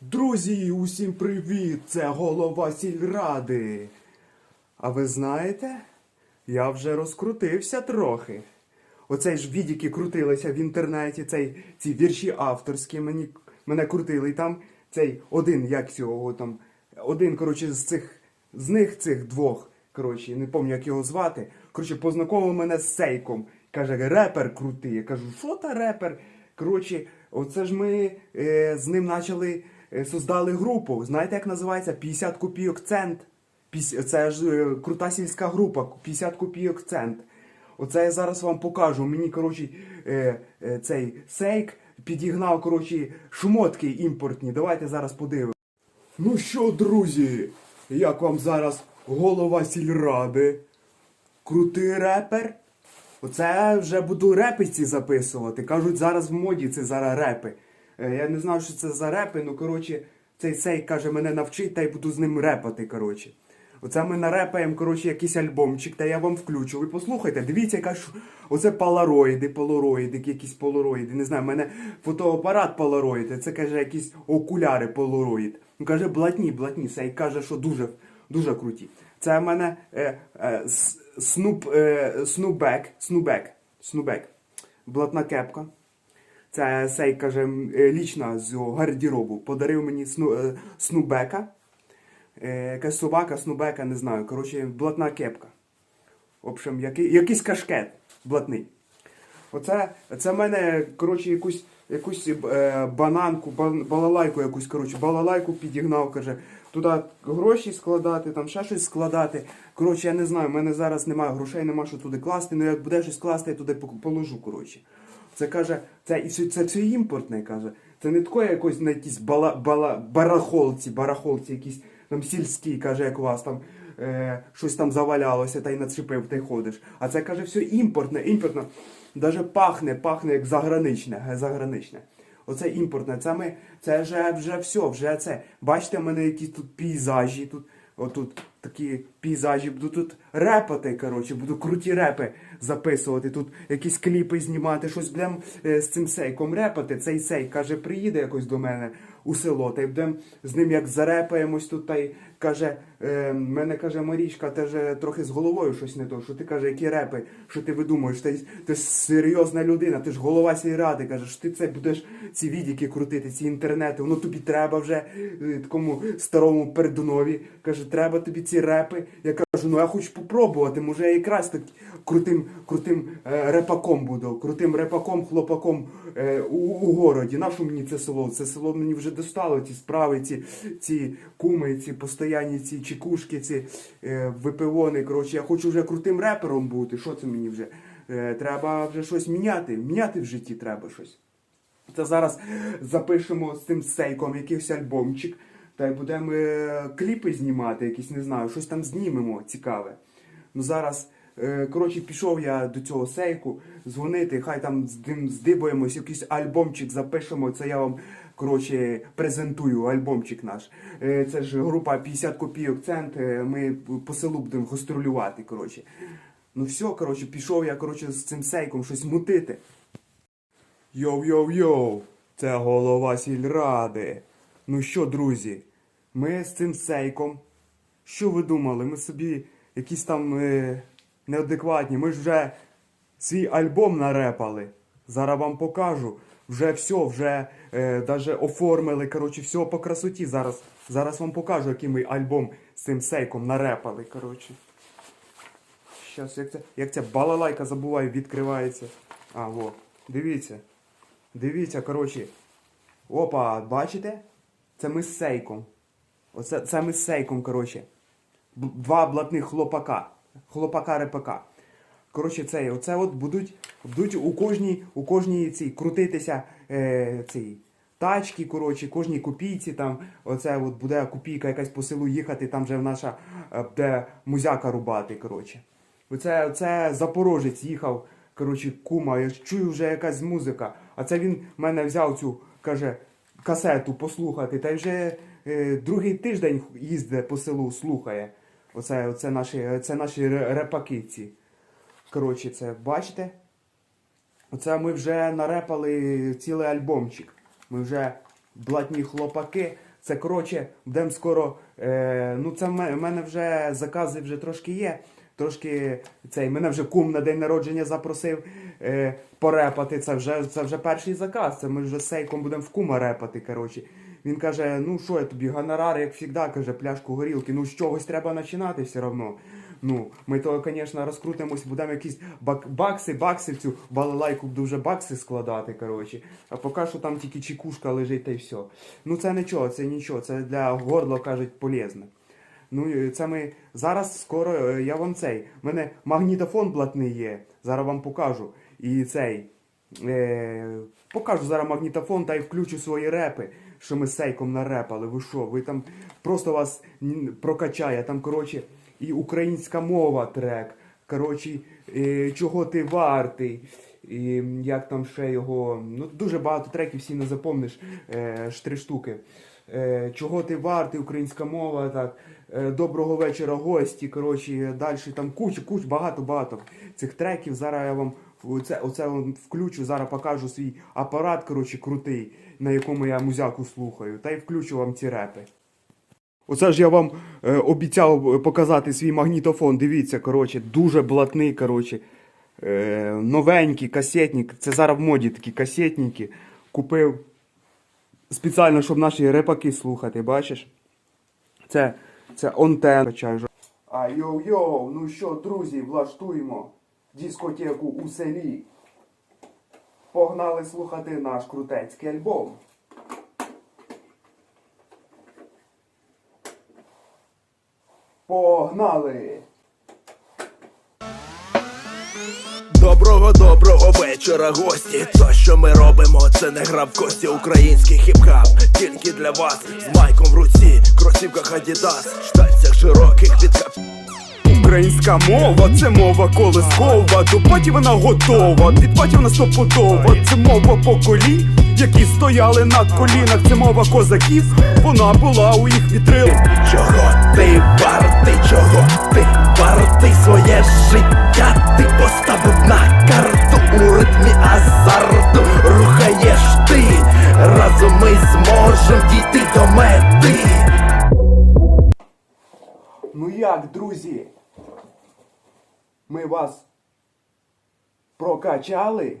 Друзі, усім привіт! Це голова сільради. А ви знаєте, я вже розкрутився трохи. Оцей ж відіки крутилися в інтернеті, цей, ці вірші авторські мені, мене крутили. І там цей один, як цього там, один, коротше, з цих, з них цих двох, коротше, не пам'ятаю, як його звати. Коротше, познайомив мене з Сейком. Каже, репер крутий. Я кажу, що та репер? Коротше, оце ж ми е, з ним почали создали групу. Знаєте, як називається? 50 копійок цент. Це ж е, крута сільська група, 50 копійок цент. Оце я зараз вам покажу. Мені, коротше, е, е, цей сейк підігнав, коротше, шмотки імпортні. Давайте зараз подивимося. Ну що, друзі, як вам зараз голова сільради? Крутий репер? Оце вже буду репи ці записувати. Кажуть, зараз в моді це зараз репи. Е, Я не знав, що це за репи, ну коротше, цей сей каже, мене навчить, та й буду з ним репати. коротше. Оце ми нарепаємо, коротше, якийсь альбомчик, та я вам включу. Ви послухайте, дивіться, яка ж оце полароїди, полароїди, якісь полароїди. Не знаю, в мене фотоапарат полароїд, це каже, якісь окуляри полароїд. Ну каже, блатні, блатні. Сей каже, що дуже, дуже круті. Це в мене е, е, снуп, е, снубек, снубек, снубек. Блатна кепка. Це сей, каже, е, лічна з його гардеробу. Подарив мені сну, е, снубека. Е, якась собака, снубека, не знаю. Коротше, блатна кепка. В общем, який, якийсь кашкет блатний. Оце це в мене, коротше, якусь, якусь е, бананку, бан, балалайку якусь, коротше, балалайку підігнав, каже, туди гроші складати, там ще щось складати. Коротше, я не знаю, в мене зараз немає грошей, нема що туди класти, ну як буде щось класти, я туди положу, коротше. Це каже, це, все- це все імпортне, каже. Це не таке якось на якісь бала, бала, барахолці, барахолці, якісь там сільські, каже, як у вас там е, щось там завалялося, та й начепив, та й ходиш. А це каже, все імпортне, імпортне. Даже пахне, пахне як заграничне, заграничне. Оце імпортне. Це ми, це вже, вже все, вже це. Бачите, в мене якісь тут пейзажі, тут, отут такі пейзажі, буду тут репати, коротше, буду круті репи записувати, тут якісь кліпи знімати, щось будемо з цим сейком репати. Цей сей, каже, приїде якось до мене у село, та й будемо з ним як зарепаємось тут, та й каже, е, мене каже Марічка, теж е, трохи з головою щось не то, що ти каже, які репи, що ти видумуєш, ти, ти ж серйозна людина, ти ж голова сільради, кажеш, ти це будеш ці відіки крутити, ці інтернети, воно тобі треба вже е, такому старому пердунові, каже, треба тобі ці репи. Я кажу, ну я хочу попробувати, може я якраз так крутим, крутим е, репаком буду, крутим репаком, хлопаком е, у, у городі. Нащо мені це село? Це село мені вже достало, ці справи, ці, ці куми, ці постоянні ці чекушки, ці е, випивони. Коротше, я хочу вже крутим репером бути. Що це мені вже? Треба вже щось міняти. Міняти в житті треба щось. Це зараз запишемо з цим сейком якийсь альбомчик. Та й будемо кліпи знімати, якісь, не знаю, щось там знімемо цікаве. Ну зараз, коротше, пішов я до цього сейку дзвонити, хай там здибаємось, якийсь альбомчик запишемо. Це я вам коротше, презентую альбомчик наш. Е, це ж група 50 копійок цент. е, Ми по селу будемо гастролювати. Коротше. Ну все, коротше, пішов я коротше, з цим сейком щось мутити. Йоу-йоу-йоу, це голова сільради. Ну що, друзі, ми з цим сейком. Що ви думали? Ми собі якісь там е, неадекватні. Ми ж вже свій альбом нарепали. Зараз вам покажу. Вже все, вже е, даже оформили. Коротше, все по красоті. Зараз, зараз вам покажу, який ми альбом з цим сейком нарепали. Коротше. Щас, як це, як ця балалайка забуваю, відкривається. А, во, дивіться. Дивіться, коротше. Опа, бачите? Це ми з сейком. Оце це ми з сейком, коротше. Два блатних хлопака. Хлопака репака. Коротше, це, оце от будуть, будуть у кожній, у кожній цій крутитися е, цій тачки, коротше, кожній копійці там. Оце от буде копійка якась по селу їхати, там вже наша е, буде музяка рубати, коротше. Оце, оце Запорожець їхав, коротше, кума, я чую вже якась музика. А це він в мене взяв цю, каже, касету послухати, та й вже е, другий тиждень їздить по селу, слухає. Оце, оце наші, це наші ре- репаки ці. Коротше, це бачите? Оце ми вже нарепали цілий альбомчик. Ми вже блатні хлопаки, Це коротше, будемо скоро. Е, ну, це в мене вже закази вже трошки є. Трошки цей, мене вже кум на день народження запросив е, порепати. Це вже, це вже перший заказ. Це ми вже з сейком будемо в кума репати. Коротше. Він каже: ну що я тобі, гонорар, як завжди, каже, пляшку горілки. Ну з чогось треба починати все одно. Ну, ми то, звісно, розкрутимось, будемо якісь бак- бакси, бакси в цю балалайку дуже бакси складати, коротше. А поки що там тільки чекушка лежить та й все. Ну це нічого, це нічого, це для горла, кажуть, полезне. Ну, це ми зараз скоро е, я вам цей. У мене магнітофон блатний є. Зараз вам покажу. І цей. Е, покажу зараз магнітофон та й включу свої репи, що ми сейком нарепали. Ви що? Ви там просто вас прокачає. Там, коротше, і українська мова трек. Коротше, е, чого ти вартий. І як там ще його. Ну, дуже багато треків всі не запомниш. Е, ж три штуки. Е, чого ти вартий, українська мова, так. Доброго вечора, гості. Коротше, далі там куча, куч, багато-багато цих треків. Зараз я вам оце, оце включу, зараз покажу свій апарат, коротше, крутий, на якому я музяку слухаю, та й включу вам ці репи. Оце ж я вам е, обіцяв показати свій магнітофон. Дивіться, коротше, дуже блатний, коротше. Е, новенький касетник. Це зараз в моді такі касетники. Купив спеціально, щоб наші репаки слухати, бачиш? Це, це онтен. А йоу-йоу, ну що, друзі, влаштуємо дискотеку у селі. Погнали слухати наш крутецький альбом. Погнали! Доброго доброго вечора, гості. То, що ми робимо, це не гра в кості український хіп-хап. Тільки для вас з майком в руці, кросівках Adidas, штанцях широких підкап. Українська мова це мова колискова, до паті вона готова, від паті вона стопудова, це мова поколінь, які стояли на колінах, це мова козаків, вона була у їх вітрил. Чого ти вартий, чого ти вартий своє життя? Ти поставив на карту у ритмі азарту. Рухаєш ти, разом ми зможем дійти до мети. Ну як, друзі? Ми вас прокачали?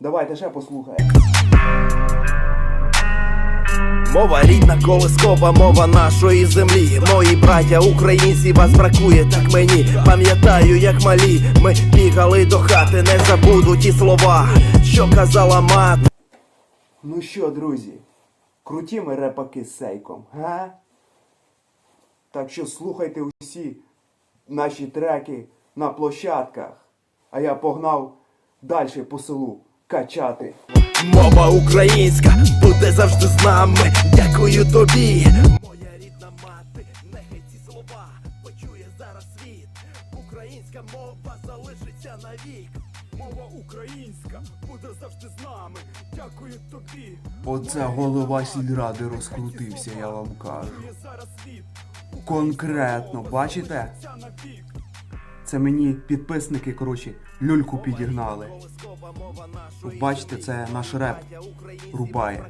Давайте ще послухаємо. Мова рідна, колискова мова нашої землі. Мої браття, українці, вас бракує, так мені. Пам'ятаю, як малі. Ми бігали до хати, не забуду ті слова, що казала мати. Ну що, друзі, круті ми репаки з сейком, га? Так що слухайте усі наші треки на площадках, а я погнав далі по селу качати. Мова українська буде завжди з нами. Дякую тобі. Моя рідна мати, нехай ці слова почує зараз світ. Українська мова залишиться навік. Мова українська буде завжди з нами. Дякую тобі. Оце голова сільради розкрутився, я вам кажу. Конкретно, бачите? Це мені підписники, коротше, люльку підігнали. Бачите, це наш реп рубає.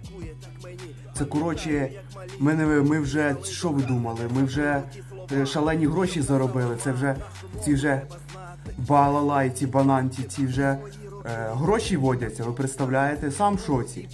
Це коротше, ми, не, ми вже що ви думали? Ми вже е, шалені гроші заробили. Це вже ці вже балалай, ці бананті, ці вже е, гроші водяться. Ви представляєте? Сам в шоці.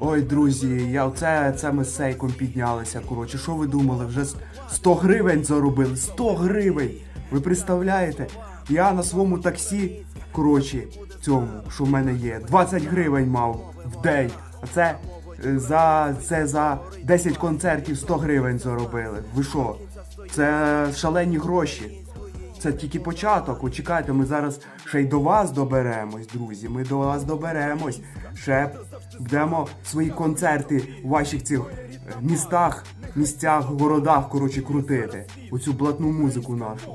Ой, друзі, я оце це ми з сейком піднялися. Коротше, що ви думали? Вже 100 гривень заробили. 100 гривень! Ви представляєте? Я на своєму таксі, коротше, цьому, що в мене є, 20 гривень мав в день. А це е, за це за 10 концертів 100 гривень заробили. Ви що? Це шалені гроші. Це тільки початок. От чекайте, ми зараз ще й до вас доберемось, друзі. Ми до вас доберемось. Ще будемо свої концерти у ваших цих е, містах, місцях, городах, коротше, крутити. Оцю блатну музику нашу.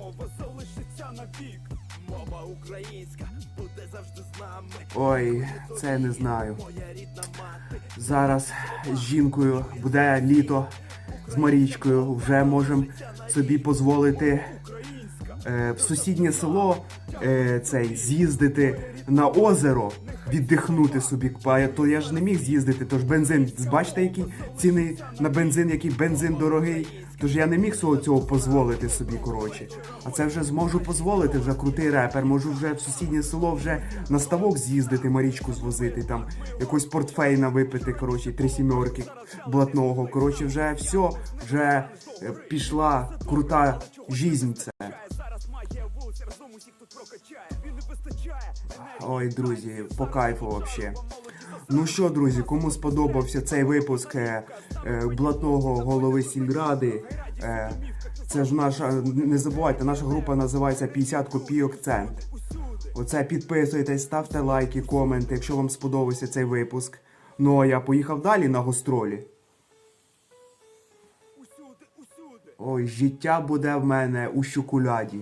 Ой, це не знаю. Зараз з жінкою буде літо з Марічкою. Вже можемо собі дозволити в сусіднє село е, цей з'їздити на озеро. віддихнути собі. То я ж не міг з'їздити, тож бензин. Бачите, які ціни на бензин, який бензин дорогий. Тож я не міг свого цього дозволити собі, коротше. А це вже зможу дозволити, вже крутий репер. Можу вже в сусіднє село вже на ставок з'їздити, Марічку звозити, там якось портфейна випити, коротше, три сімерки блатного. Коротше, вже все, вже е, пішла крута жизнь це. Ой, друзі, по кайфу вообще. Ну що, друзі, кому сподобався цей випуск е, е, блатного голови сільради? Е, це ж наша, не забувайте, наша група називається 50 копійок цент. Оце підписуйтесь, ставте лайки, коменти, якщо вам сподобався цей випуск. Ну а я поїхав далі на усюди. Ой, життя буде в мене у щоколаді.